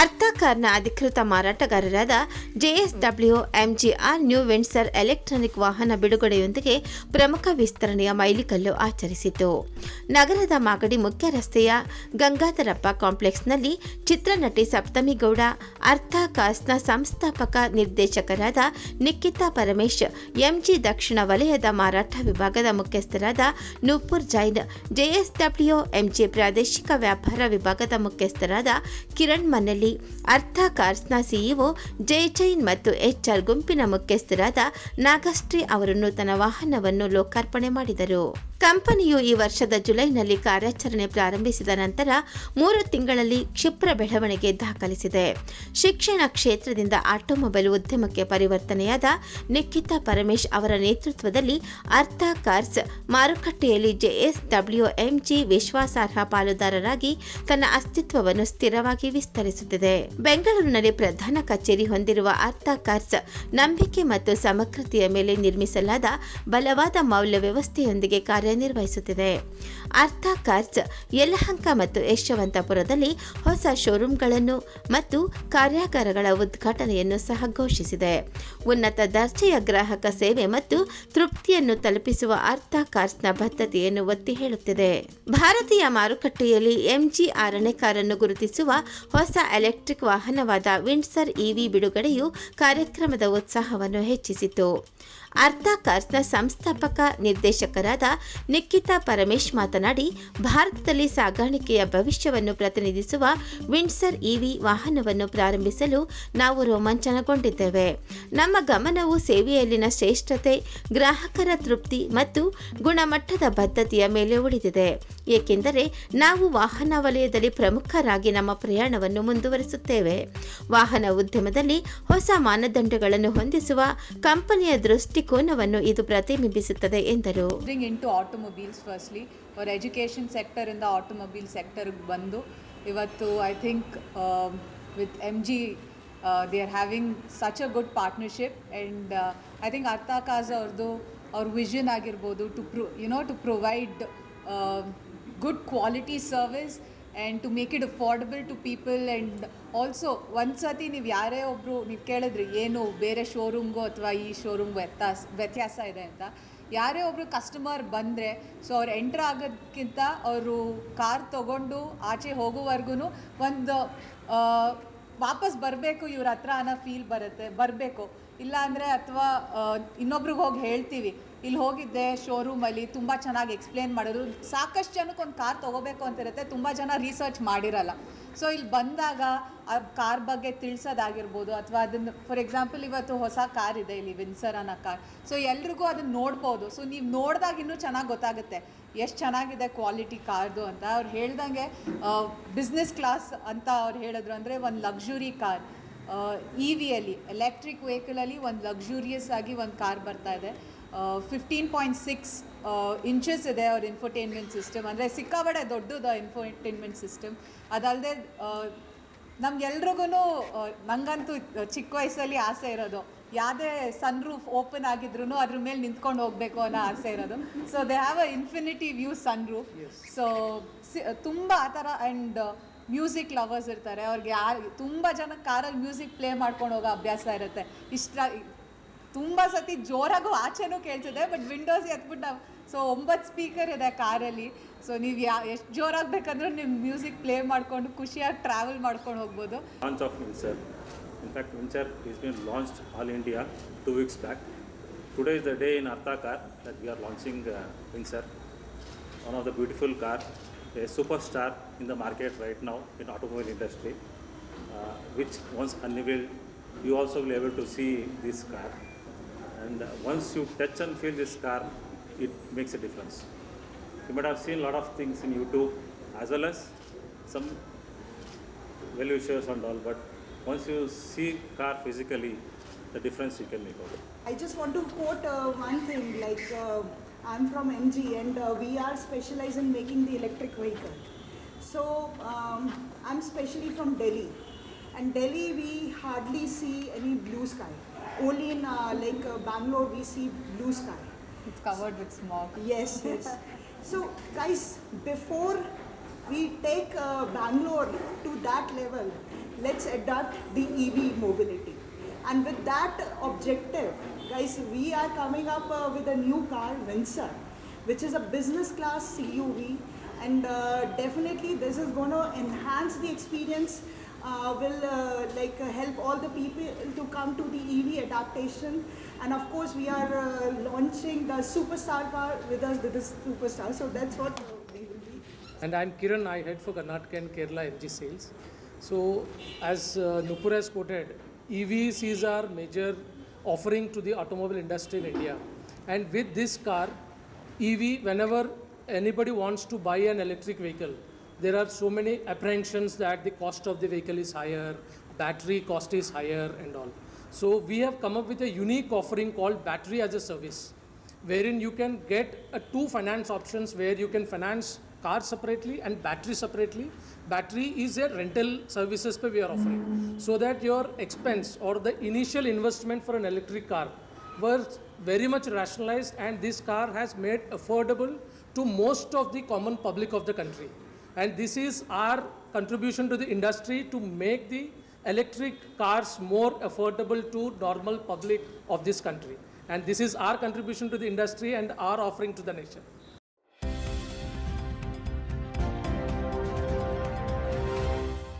ಅರ್ಥ ಕಾರ್ನ ಅಧಿಕೃತ ಮಾರಾಟಗಾರರಾದ JSW MGR new Windsor electronic ವಾಹನ ಬಿಡುಗಡೆಯೊಂದಿಗೆ ಪ್ರಮುಖ ವಿಸ್ತರಣೆಯ ಮೈಲಿಕಲ್ಲು ಆಚರಿಸಿತು. ನಗರದ ಮಾಗಡಿ ಮುಖ್ಯ ರಸ್ತೆಯ ಗಂಗಾಧರಪ್ಪ ಕಾಂಪ್ಲೆಕ್ಸ್ನಲ್ಲಿ ಚಿತ್ರನಟಿ ಸಪ್ತಮಿ ಗೌಡ ಅರ್ಥ ಕಾರ್ಸ್ನ ಸಂಸ್ಥಾಪಕ ನಿರ್ದೇಶಕರಾದ ನಿಖಿತಾ ಪರಮೇಶ್, ಎಂಜಿ ದಕ್ಷಿಣ ವಲಯದ ಮಾರಾಟ ವಿಭಾಗದ ಮುಖ್ಯಸ್ಥರಾದ ನೂಪುರ್ ಜೈನ್, ಜೆಎಸ್ಡಬ್ಲ್ಯೂ ಎಂಜಿ ಪ್ರಾದೇಶಿಕ ವ್ಯಾಪಾರ ವಿಭಾಗದ ಮುಖ್ಯಸ್ಥರಾದ ಕಿರಣ್ ಮನ್ನೆಲ್ಲಿ ಅರ್ಥ ಕಾರ್ಸ್ನ ಸಿಇಒ ಜೆ ಜೈನ್ ಮತ್ತು ಎಚ್ಆರ್ ಗುಂಪಿನ ಮುಖ್ಯಸ್ಥರಾದ ನಾಗಶ್ರೀ ಅವರನ್ನು ತನ್ನ ವಾಹನವನ್ನು ಲೋಕಾರ್ಪಣೆ ಮಾಡಿದರು. ಕಂಪನಿಯು ಈ ವರ್ಷದ ಜುಲೈನಲ್ಲಿ ಕಾರ್ಯಾಚರಣೆ ಪ್ರಾರಂಭಿಸಿದ ನಂತರ ಮೂರು ತಿಂಗಳಲ್ಲಿ ಕ್ಷಿಪ್ರ ಬೆಳವಣಿಗೆ ದಾಖಲಿಸಿದೆ. ಶಿಕ್ಷಣ ಕ್ಷೇತ್ರದಿಂದ ಆಟೋಮೊಬೈಲ್ ಉದ್ಯಮಕ್ಕೆ ಪರಿವರ್ತನೆಯಾದ ನಿಖಿತಾ ಪರಮೇಶ್ ಅವರ ನೇತೃತ್ವದಲ್ಲಿ ಅರ್ಥ ಕಾರ್ಸ್ ಮಾರುಕಟ್ಟೆಯಲ್ಲಿ ಜೆಎಸ್ಡಬ್ಲ್ಯೂ ಎಂಜಿ ವಿಶ್ವಾಸಾರ್ಹ ಪಾಲುದಾರರಾಗಿ ತನ್ನ ಅಸ್ತಿತ್ವವನ್ನು ಸ್ಥಿರವಾಗಿ ವಿಸ್ತರಿಸುತ್ತಿದೆ ಬೆಂಗಳೂರಿನಲ್ಲಿ ಪ್ರಧಾನ ಕಚೇರಿ ಹೊಂದಿರುವ ಅರ್ಥ ಕಾರ್ಸ್ ನಂಬಿಕೆ ಮತ್ತು ಸಮಗ್ರತೆಯ ಮೇಲೆ ನಿರ್ಮಿಸಲಾದ ಬಲವಾದ ಮೌಲ್ಯ ವ್ಯವಸ್ಥೆಯೊಂದಿಗೆ ಕಾರ್ಯನಿರ್ವಹಿಸುತ್ತಿದೆ. ಅರ್ಥ ಕಾರ್ಸ್ ಯಲಹಂಕ ಮತ್ತು ಯಶವಂತಪುರದಲ್ಲಿ ಹೊಸ ಶೋರೂಮ್ಗಳನ್ನು ಮತ್ತು ಕಾರ್ಯಾಗಾರಗಳ ಉದ್ಘಾಟನೆಯನ್ನು ಸಹ ಘೋಷಿಸಿದೆ. ಉನ್ನತ ದರ್ಜೆಯ ಗ್ರಾಹಕ ಸೇವೆ ಮತ್ತು ತೃಪ್ತಿಯನ್ನು ತಲುಪಿಸುವ ಅರ್ಥ ಕಾರ್ಸ್ನ ಬದ್ಧತೆಯನ್ನು ಒತ್ತಿ ಹೇಳುತ್ತಿದೆ. ಭಾರತೀಯ ಮಾರುಕಟ್ಟೆಯಲ್ಲಿ ಎಂಜಿ ಆರನೇ ಕಾರನ್ನು ಗುರುತಿಸುವ ಹೊಸ ಎಲೆಕ್ಟ್ರಿಕ್ ವಾಹನವಾದ ವಿಂಡ್ಸರ್ ಇವಿ ಬಿಡುಗಡೆಯು ಕಾರ್ಯಕ್ರಮದ ಉತ್ಸಾಹವನ್ನು ಹೆಚ್ಚಿಸಿತು. ಅರ್ಥ ಕಾರ್ಸ್ನ ಸಂಸ್ಥಾಪಕ ನಿರ್ದೇಶಕರಾದ ನಿಖಿತಾ ಪರಮೇಶ್ ಮಾತನಾಡಿ, ಭಾರತದಲ್ಲಿ ಸಾಗಾಣಿಕೆಯ ಭವಿಷ್ಯವನ್ನು ಪ್ರತಿನಿಧಿಸುವ ವಿಂಡ್ಸರ್ ಇವಿ ವಾಹನವನ್ನು ಪ್ರಾರಂಭಿಸಲು ನಾವು ರೋಮಾಂಚನಗೊಂಡಿದ್ದೇವೆ. ನಮ್ಮ ಗಮನವು ಸೇವೆಯಲ್ಲಿನ ಶ್ರೇಷ್ಠತೆ, ಗ್ರಾಹಕರ ತೃಪ್ತಿ ಮತ್ತು ಗುಣಮಟ್ಟದ ಬದ್ಧತೆಯ ಮೇಲೆ ಉಳಿದಿದೆ. ಏಕೆಂದರೆ ನಾವು ವಾಹನ ವಲಯದಲ್ಲಿ ಪ್ರಮುಖರಾಗಿ ನಮ್ಮ ಪ್ರಯಾಣವನ್ನು ಮುಂದುವರಿಸುತ್ತೇವೆ. ವಾಹನ ಉದ್ಯಮದಲ್ಲಿ ಹೊಸ ಮಾನದಂಡಗಳನ್ನು ಹೊಂದಿಸುವ ಕಂಪನಿಯ ದೃಷ್ಟಿಕೋನವನ್ನು ಇದು ಪ್ರತಿಬಿಂಬಿಸುತ್ತದೆ ಎಂದರು. Into automobiles firstly ಅವ್ರ ಎಜುಕೇಷನ್ ಸೆಕ್ಟರಿಂದ ಆಟೋಮೊಬೈಲ್ ಸೆಕ್ಟರ್ಗೆ ಬಂದು, ಇವತ್ತು I think with M G they are having such a good partnership and I think Artha cars ಅವ್ರದ್ದು, ಅವ್ರ ವಿಷನ್ ಆಗಿರ್ಬೋದು to pro you know to provide good quality service and to make it affordable to people and also ಒಂದು ಸತಿ ನೀವು ಯಾರೇ ಒಬ್ಬರು ನೀವು ಕೇಳಿದ್ರಿ, ಏನು, ಬೇರೆ ಶೋರೂಮ್ಗೂ ಅಥವಾ ಈ ಶೋರೂಮ್ಗೂ ವ್ಯತ್ಯಾಸ ವ್ಯತ್ಯಾಸ ಇದೆ ಅಂತ? ಯಾರೇ ಒಬ್ಬರು ಕಸ್ಟಮರ್ ಬಂದರೆ ಸೊ ಅವ್ರು ಎಂಟ್ರ್ ಆಗೋದಕ್ಕಿಂತ ಅವರು ಕಾರ್ ತೊಗೊಂಡು ಆಚೆ ಹೋಗೋವರೆಗೂ ಒಂದು ವಾಪಸ್ ಬರಬೇಕು, ಇವ್ರ ಹತ್ರ ಅನ್ನೋ ಫೀಲ್ ಬರುತ್ತೆ, ಬರಬೇಕು. ಇಲ್ಲ ಅಂದರೆ ಅಥವಾ ಇನ್ನೊಬ್ರಿಗೆ ಹೋಗಿ ಹೇಳ್ತೀವಿ ಇಲ್ಲಿ ಹೋಗಿದ್ದೆ ಶೋರೂಮಲ್ಲಿ ತುಂಬ ಚೆನ್ನಾಗಿ ಎಕ್ಸ್ಪ್ಲೇನ್ ಮಾಡಿದ್ರು. ಸಾಕಷ್ಟು ಜನಕ್ಕೆ ಒಂದು ಕಾರ್ ತೊಗೋಬೇಕು ಅಂತಿರುತ್ತೆ, ತುಂಬ ಜನ ರಿಸರ್ಚ್ ಮಾಡಿರಲ್ಲ. ಸೊ ಇಲ್ಲಿ ಬಂದಾಗ ಆ ಕಾರ್ ಬಗ್ಗೆ ತಿಳಿಸೋದಾಗಿರ್ಬೋದು, ಅಥವಾ ಅದನ್ನು ಫಾರ್ ಎಕ್ಸಾಂಪಲ್ ಇವತ್ತು ಹೊಸ ಕಾರ್ ಇದೆ, ಇಲ್ಲಿ ವಿನ್ಸರ್ ಅನ್ನೋ ಕಾರ್. ಸೊ ಎಲ್ರಿಗೂ ಅದನ್ನು ನೋಡ್ಬೋದು. ಸೊ ನೀವು ನೋಡಿದಾಗ ಇನ್ನೂ ಚೆನ್ನಾಗಿ ಗೊತ್ತಾಗುತ್ತೆ, ಎಷ್ಟು ಚೆನ್ನಾಗಿದೆ ಕ್ವಾಲಿಟಿ ಕಾರ್ದು ಅಂತ. ಅವ್ರು ಹೇಳ್ದಂಗೆ ಬಿಸ್ನೆಸ್ ಕ್ಲಾಸ್ ಅಂತ ಅವ್ರು ಹೇಳಿದ್ರು ಅಂದರೆ ಒಂದು ಲಕ್ಸುರಿ ಕಾರ್ ಇ ವಿಯಲ್ಲಿ ಎಲೆಕ್ಟ್ರಿಕ್ ವೆಹಿಕಲಲ್ಲಿ ಒಂದು ಲಕ್ಸುರಿಯಸ್ ಆಗಿ ಒಂದು ಕಾರ್ ಬರ್ತಾ ಇದೆ. ಫಿಫ್ಟೀನ್ ಪಾಯಿಂಟ್ ಸಿಕ್ಸ್ ಇಂಚಸ್ ಇದೆ ಅವ್ರ ಇನ್ಫೋಟೈನ್ಮೆಂಟ್ ಸಿಸ್ಟಮ್ ಅಂದರೆ ಸಿಕ್ಕಾಬಡೆ ದೊಡ್ಡದು ಇನ್ಫೋಟೈನ್ಮೆಂಟ್ ಸಿಸ್ಟಮ್ ಅದಲ್ಲದೆ ನಮ್ಗೆಲ್ರಿಗೂ ನಂಗಂತೂ ಚಿಕ್ಕ ವಯಸ್ಸಲ್ಲಿ ಆಸೆ ಇರೋದು. ಯಾವುದೇ ಸನ್ ರೂಫ್ ಓಪನ್ ಆಗಿದ್ರು ಅದ್ರ ಮೇಲೆ ನಿಂತ್ಕೊಂಡು ಹೋಗಬೇಕು ಅನ್ನೋ ಆಸೆ ಇರೋದು. So they have a infinity view sun roof so ತುಂಬ ಆ ಥರ ಆ್ಯಂಡ್ ಮ್ಯೂಸಿಕ್ ಲವರ್ಸ್ ಇರ್ತಾರೆ. ಅವ್ರಿಗೆ ಯಾರು ತುಂಬ ಜನ ಕಾರಲ್ಲಿ ಮ್ಯೂಸಿಕ್ ಪ್ಲೇ ಮಾಡ್ಕೊಂಡು ಹೋಗೋ ಅಭ್ಯಾಸ ಇರುತ್ತೆ. ಇಷ್ಟ ತುಂಬ ಸತಿ ಜೋರಾಗೂ ಆಚೆನೂ ಕೇಳ್ಸಿದೆ ಬಟ್ ವಿಂಡೋಸ್ ಎತ್ಬಿಟ್ಟು ನಾವು ಸೊ ಒಂಬತ್ತು ಸ್ಪೀಕರ್ ಇದೆ ಕಾರಲ್ಲಿ. ಸೊ ನೀವು ಯಾ ಎಷ್ಟು ಜೋರಾಗಿ ಬೇಕಂದ್ರೂ ನೀವು ಮ್ಯೂಸಿಕ್ ಪ್ಲೇ ಮಾಡಿಕೊಂಡು ಖುಷಿಯಾಗಿ ಟ್ರಾವೆಲ್ ಮಾಡ್ಕೊಂಡು ಹೋಗ್ಬೋದು. Launch of Windsor in fact Windsor is been launched all India two weeks back today is the day in Artha car that we are launching launching one of One of the beautiful super a superstar in the market right now in automobile industry, once which once also will able to see this car. And uh, once you touch and feel this car, it makes a difference. You might have seen a lot of things in YouTube as well as some wishers and all, but once you see car physically, the difference you can make out. I just want to quote uh, one thing like uh, I'm from MG and uh, we are specialized in making the electric vehicle. So um, I'm specially from Delhi and Delhi we hardly see any blue sky only in uh, like uh, Bangalore we see blue sky. It's covered with smog. Yes, yes. so guys, before we take uh, Bangalore to that level, let's adopt the EV mobility. And with that objective, guys, we are coming up uh, with a new car, Windsor, which is a business class CUV. And uh, definitely, this is going to enhance the experience will uh, like uh, help all the people to come to the EV adaptation. And of course, we are uh, launching the superstar car with us with this superstar. So that's what uh, we will be. And I'm Kiran, I head for Karnataka and Kerala MG sales. So, as uh, Nupur has quoted, EVs our major offering to the automobile industry in India. And with this car, EV, whenever anybody wants to buy an electric vehicle, there are so many apprehensions that the cost of the vehicle is higher, battery cost is higher, and all. So, we have come up with a unique offering called Battery as a Service wherein you can get uh, two finance options where you can finance car separately and battery separately. Battery is a rental services we are offering, so that your expense or the initial investment for an electric car was very much rationalized, and this car has made affordable to most of the common public of the country. And this is our contribution to the industry to make the electric cars more affordable to normal public of this country. And this is our contribution to the industry and our offering to the nation.